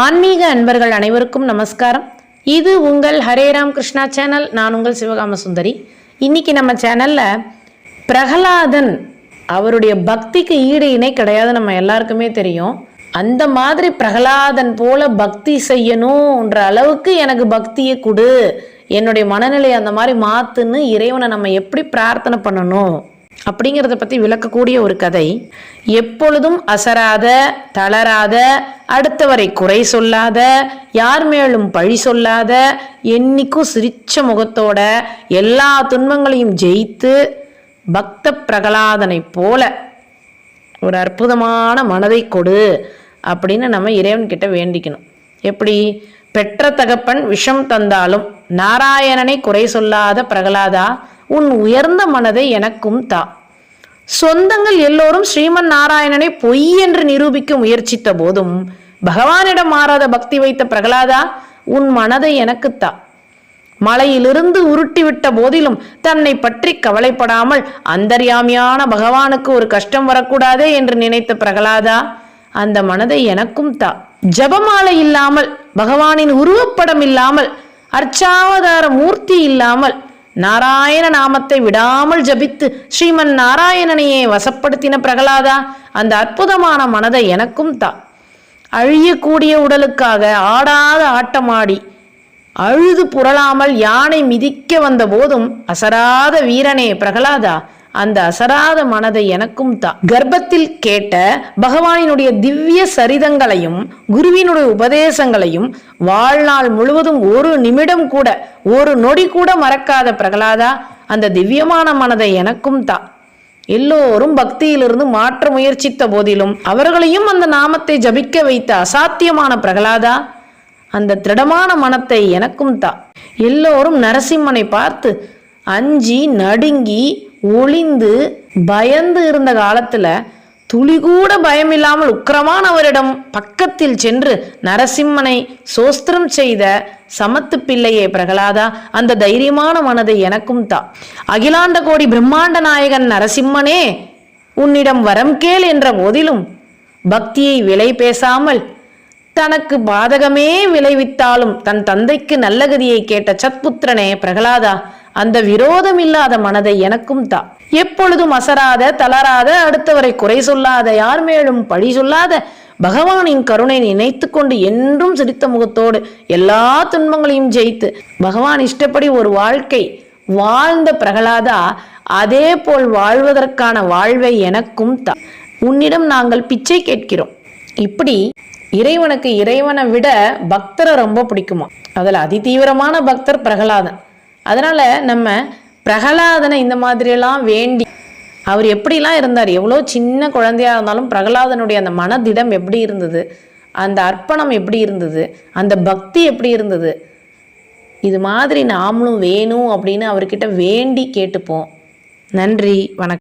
ஆன்மீக அன்பர்கள் அனைவருக்கும் நமஸ்காரம். இது உங்கள் ஹரே ராம் கிருஷ்ணா சேனல். நான் உங்கள் சிவகாம சுந்தரி. இன்னைக்கு நம்ம சேனல்ல பிரகலாதன் அவருடைய பக்திக்கு ஈடு இணை கிடையாது நம்ம எல்லாருக்குமே தெரியும். அந்த மாதிரி பிரகலாதன் போல பக்தி செய்யணும்ன்ற அளவுக்கு எனக்கு பக்தியை கொடு. என்னுடைய மனநிலையை அந்த மாதிரி மாத்துன்னு இறைவனை நம்ம எப்படி பிரார்த்தனை பண்ணணும்? அப்படிங்கிறத பற்றி விளக்கக்கூடிய ஒரு கதை. எப்பொழுதும் அசராத தளராத அடுத்தவரை குறை சொல்லாத யார் மேலும் பழி சொல்லாத என்னைக்கும் சிரிச்ச முகத்தோட எல்லா துன்பங்களையும் ஜெயித்து பக்த பிரகலாதனைப் போல ஒரு அற்புதமான மனதை கொடு அப்படின்னு நம்ம இறைவன்கிட்ட வேண்டிக்கணும். எப்படி? பெற்ற தகப்பன் விஷம் தந்தாலும் நாராயணனை குறை சொல்லாத பிரகலாதா உன் உயர்ந்த மனதை எனக்கும் தா. சொந்தங்கள் எல்லோரும் ஸ்ரீமன் நாராயணனை பொய் என்று நிரூபிக்க முயற்சித்த போதும் பகவானிடம் மாறாத பக்தி வைத்த பிரகலாதா உன் மனதை எனக்கு தா. மலையிலிருந்து உருட்டிவிட்ட போதிலும் தன்னை பற்றி கவலைப்படாமல் அந்தர்யாமியான பகவானுக்கு ஒரு கஷ்டம் வரக்கூடாதே என்று நினைத்த பிரகலாதா அந்த மனதை எனக்கும் தா. ஜபமாலை இல்லாமல் பகவானின் உருவப்படம் இல்லாமல் அர்ச்சாவதார மூர்த்தி இல்லாமல் நாராயண நாமத்தை விடாமல் ஜபித்து ஸ்ரீமன் நாராயணனையே வசப்படுத்தின பிரகலாதா அந்த அற்புதமான மனதை எனக்கும் தா. அழியக்கூடிய உடலுக்காக ஆடாத ஆட்டமாடி அழுது புரளாமல் யானை மிதிக்க வந்த போதும் அசராத வீரனே பிரகலாதா அந்த அசராத மனதை எனக்கும் தா கர்ப்பத்தில் கேட்ட பகவானினுடைய திவ்ய சரிதங்களையும் குருவினுடைய உபதேசங்களையும் வாழ்நாள் முழுவதும் ஒரு நிமிடம் கூட ஒரு நொடி கூட மறக்காத பிரகலாதா அந்த திவ்யமான மனதை எனக்கும் தா எல்லோரும் பக்தியிலிருந்து மாற்ற முயற்சித்த போதிலும் அவர்களையும் அந்த நாமத்தை ஜபிக்க வைத்த அசாத்தியமான பிரகலாதா அந்த திடமான மனத்தை எனக்கும் தா எல்லோரும் நரசிம்மனை பார்த்து அஞ்சி நடுங்கி ஒளிந்து பயந்து இருந்த காலத்துல துளி கூட பயமில்லாமல் உக்கிரமானவரிடம் பக்கத்தில் சென்று நரசிம்மனை சோஸ்திரம் செய்த சமத்து பிள்ளையே பிரகலாதா அந்த தைரியமான மனதை எனக்கும் தா. அகிலாண்ட கோடி பிரம்மாண்ட நாயகன் நரசிம்மனே உன்னிடம் வரம் கேள் என்ற போதிலும் பக்தியை விலை பேசாமல் தனக்கு பாதகமே விளைவித்தாலும் தன் தந்தைக்கு நல்ல கதியை கேட்ட சத்புத்திரனே பிரகலாதா அந்த விரோதம் இல்லாத மனதை எனக்கும் தா. எப்பொழுதும் அசராத தளராத அடுத்தவரை குறை சொல்லாத யார் மேலும் பழி சொல்லாத பகவானின் கருணை நினைத்து கொண்டு என்றும் சிரித்த முகத்தோடு எல்லா துன்பங்களையும் ஜெயித்து பகவான் இஷ்டப்படி ஒரு வாழ்க்கை வாழ்ந்த பிரகலாதா அதே போல் வாழ்வதற்கான வாழ்வை எனக்கும் தா. உன்னிடம் நாங்கள் பிச்சை கேட்கிறோம். இப்படி இறைவனுக்கு இறைவனை விட பக்தரை ரொம்ப பிடிக்குமா? அதில் அதிதீவிரமான பக்தர் பிரகலாதன். அதனால் நம்ம பிரகலாதனை இந்த மாதிரியெல்லாம் வேண்டி அவர் எப்படிலாம் இருந்தார்? எவ்வளோ சின்ன குழந்தையாக இருந்தாலும் பிரகலாதனுடைய அந்த மனதிடம் எப்படி இருந்தது? அந்த அர்ப்பணம் எப்படி இருந்தது? அந்த பக்தி எப்படி இருந்தது? இது மாதிரி நாமளும் வேணும் அப்படின்னு அவர்கிட்ட வேண்டி கேட்டுப்போம். நன்றி வணக்கம்.